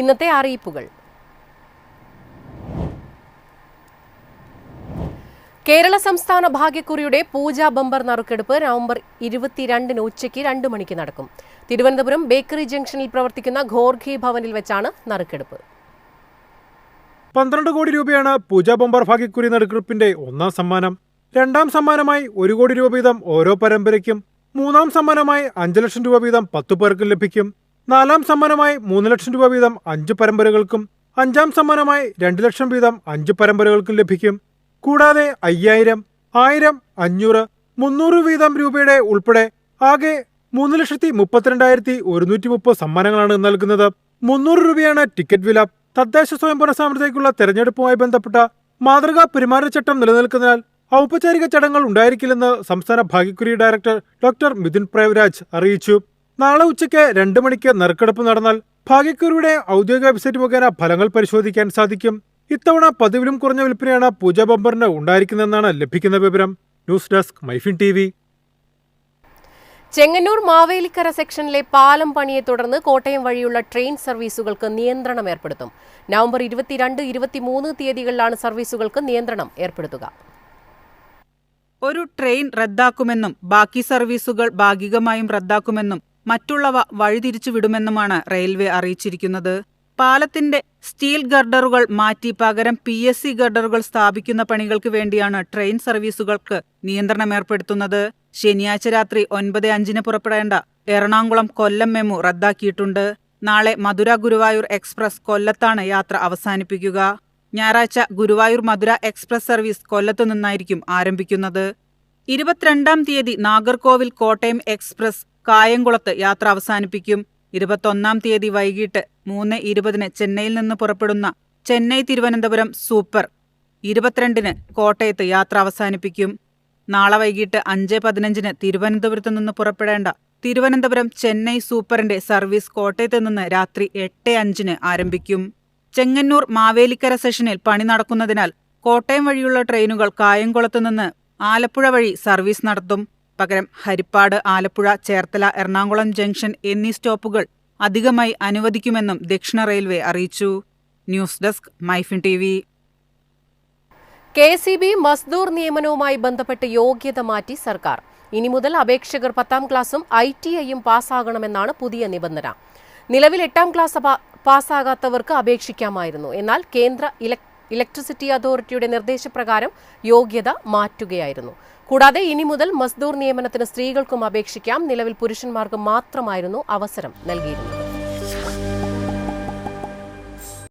ഇന്നത്തെ അറിയിപ്പുകൾ. കേരള സംസ്ഥാന ഭാഗ്യക്കുറിയുടെ പൂജാ ബമ്പർ നറുക്കെടുപ്പ് നവംബർ ഇരുപത്തിരണ്ടിന് ഉച്ചയ്ക്ക് രണ്ട് മണിക്ക് നടക്കും. തിരുവനന്തപുരം ബേക്കറി ജംഗ്ഷനിൽ പ്രവർത്തിക്കുന്ന ഘോർഘി ഭവനിൽ വെച്ചാണ് നറുക്കെടുപ്പ്. പന്ത്രണ്ട് കോടി രൂപയാണ് പൂജാ ബമ്പർ ഭാഗ്യക്കുറി നറുക്കെടുപ്പിന്റെ ഒന്നാം സമ്മാനം. രണ്ടാം സമ്മാനമായി ഒരു കോടി രൂപ വീതം ഓരോ പരമ്പരയ്ക്കും മൂന്നാം സമ്മാനമായി അഞ്ച് ലക്ഷം രൂപ വീതം പത്തു പേർക്കും ലഭിക്കും. നാലാം സമ്മാനമായി മൂന്ന് ലക്ഷം രൂപ വീതം അഞ്ച് പരമ്പരകൾക്കും അഞ്ചാം സമ്മാനമായി രണ്ട് ലക്ഷം വീതം അഞ്ച് പരമ്പരകൾക്കും ലഭിക്കും. കൂടാതെ അയ്യായിരം ആയിരം അഞ്ഞൂറ് മുന്നൂറ് വീതം രൂപയുടെ ഉൾപ്പെടെ ആകെ മൂന്ന് ലക്ഷത്തി മുപ്പത്തിരണ്ടായിരത്തി ഒരുന്നൂറ്റി മുപ്പത് സമ്മാനങ്ങളാണ് നൽകുന്നത്. മുന്നൂറ് രൂപയാണ് ടിക്കറ്റ് വില. തദ്ദേശ സ്വയംഭരണ സ്ഥാപനത്തേക്കുള്ള തെരഞ്ഞെടുപ്പുമായി ബന്ധപ്പെട്ട മാതൃകാ പെരുമാറ്റച്ചട്ടം നിലനിൽക്കുന്നതിനാൽ ഔപചാരിക ചടങ്ങുകൾ ഉണ്ടായിരിക്കില്ലെന്ന് സംസ്ഥാന ഭാഗ്യക്കുരി ഡയറക്ടർ ഡോക്ടർ മിഥുൻ പ്രേവരാജ് അറിയിച്ചു. നാളെ ഉച്ചയ്ക്ക് രണ്ട് മണിക്ക് നറുക്കെടുപ്പ് നടന്നാൽ ഭാഗ്യക്കുരിയുടെ ഔദ്യോഗിക വെബ്സൈറ്റ് മുഖേന ഫലങ്ങൾ പരിശോധിക്കാൻ സാധിക്കും. ഇത്തവണ പതിവിലും കുറഞ്ഞ വിൽപ്പനയാണ് പൂജ ബമ്പറിന് ഉണ്ടായിരിക്കുന്നതെന്നാണ് ലഭിക്കുന്ന വിവരം. News desk MyFin T Chengannur Mavelikkara സെക്ഷനിലെ പാലം പണിയെ തുടർന്ന് കോട്ടയം വഴിയുള്ള ട്രെയിൻ സർവീസുകൾക്ക് നിയന്ത്രണം ഏർപ്പെടുത്തും. നവംബർ ഇരുപത്തിരണ്ട് ഇരുപത്തിമൂന്ന് തീയതികളിലാണ് സർവീസുകൾക്ക് നിയന്ത്രണം ഏർപ്പെടുത്തുക. ഒരു ട്രെയിൻ റദ്ദാക്കുമെന്നും ബാക്കി സർവീസുകൾ ഭാഗികമായും റദ്ദാക്കുമെന്നും മറ്റുള്ളവ വഴിതിരിച്ചുവിടുമെന്നുമാണ് റെയിൽവേ അറിയിച്ചിരിക്കുന്നത്. പാലത്തിന്റെ സ്റ്റീൽ ഗർഡറുകൾ മാറ്റി പകരം പി എസ് സി ഗർഡറുകൾ സ്ഥാപിക്കുന്ന പണികൾക്ക് വേണ്ടിയാണ് ട്രെയിൻ സർവീസുകൾക്ക് നിയന്ത്രണം ഏർപ്പെടുത്തുന്നത്. ശനിയാഴ്ച രാത്രി ഒൻപത് അഞ്ചിന് പുറപ്പെടേണ്ട എറണാകുളം കൊല്ലം മെമു റദ്ദാക്കിയിട്ടുണ്ട്. നാളെ മധുര ഗുരുവായൂർ എക്സ്പ്രസ് കൊല്ലത്താണ് യാത്ര അവസാനിപ്പിക്കുക. ഞായറാഴ്ച ഗുരുവായൂർ മധുര എക്സ്പ്രസ് സർവീസ് കൊല്ലത്തു നിന്നായിരിക്കും ആരംഭിക്കുന്നത്. ഇരുപത്തിരണ്ടാം തീയതി നാഗർകോവിൽ കോട്ടയം എക്സ്പ്രസ് കായംകുളത്ത് യാത്ര അവസാനിപ്പിക്കും. ഇരുപത്തൊന്നാം തീയതി വൈകിട്ട് മൂന്ന് ഇരുപതിന് ചെന്നൈയിൽ നിന്ന് പുറപ്പെടുന്ന ചെന്നൈ തിരുവനന്തപുരം സൂപ്പർ ഇരുപത്തിരണ്ടിന് കോട്ടയത്ത് യാത്ര അവസാനിപ്പിക്കും. നാളെ വൈകിട്ട് അഞ്ച് പതിനഞ്ചിന് തിരുവനന്തപുരത്ത് നിന്ന് പുറപ്പെടേണ്ട തിരുവനന്തപുരം ചെന്നൈ സൂപ്പറിന്റെ സർവീസ് കോട്ടയത്ത് നിന്ന് രാത്രി എട്ട് അഞ്ചിന് ആരംഭിക്കും. ചെങ്ങന്നൂർ മാവേലിക്കര സെഷനിൽ പണി നടക്കുന്നതിനാൽ കോട്ടയം വഴിയുള്ള ട്രെയിനുകൾ കായംകുളത്ത് നിന്ന് ആലപ്പുഴ വഴി സർവീസ് നടത്തും. പകരം ഹരിപ്പാട് ആലപ്പുഴ ചേർത്തല എറണാകുളം ജംഗ്ഷൻ എന്നീ സ്റ്റോപ്പുകൾ അധികമായി അനുവദിക്കുമെന്നും ദക്ഷിണ റെയിൽവേ അറിയിച്ചു. News desk MyFin T V. K C B മസ്ദൂർ നിയമനവുമായി ബന്ധപ്പെട്ട് യോഗ്യത മാറ്റി സർക്കാർ. ഇനി മുതൽ അപേക്ഷകർ പത്താം ക്ലാസും ഐ ടി ഐയും പാസ്സാകണമെന്നാണ് പുതിയ നിബന്ധന. നിലവിൽ എട്ടാം ക്ലാസ് പാസ്സാകാത്തവർക്ക് അപേക്ഷിക്കാമായിരുന്നു. എന്നാൽ കേന്ദ്ര ഇലക്- ഇലക്ട്രിസിറ്റി അതോറിറ്റിയുടെ നിർദ്ദേശപ്രകാരം യോഗ്യത മാറ്റുകയായിരുന്നു. കൂടാതെ ഇനി മുതൽ മസ്ദൂർ നിയമനത്തിന് സ്ത്രീകൾക്കും അപേക്ഷിക്കാം. നിലവിൽ പുരുഷന്മാർക്ക് മാത്രമായിരുന്നു അവസരം നൽകിയിരുന്നത്.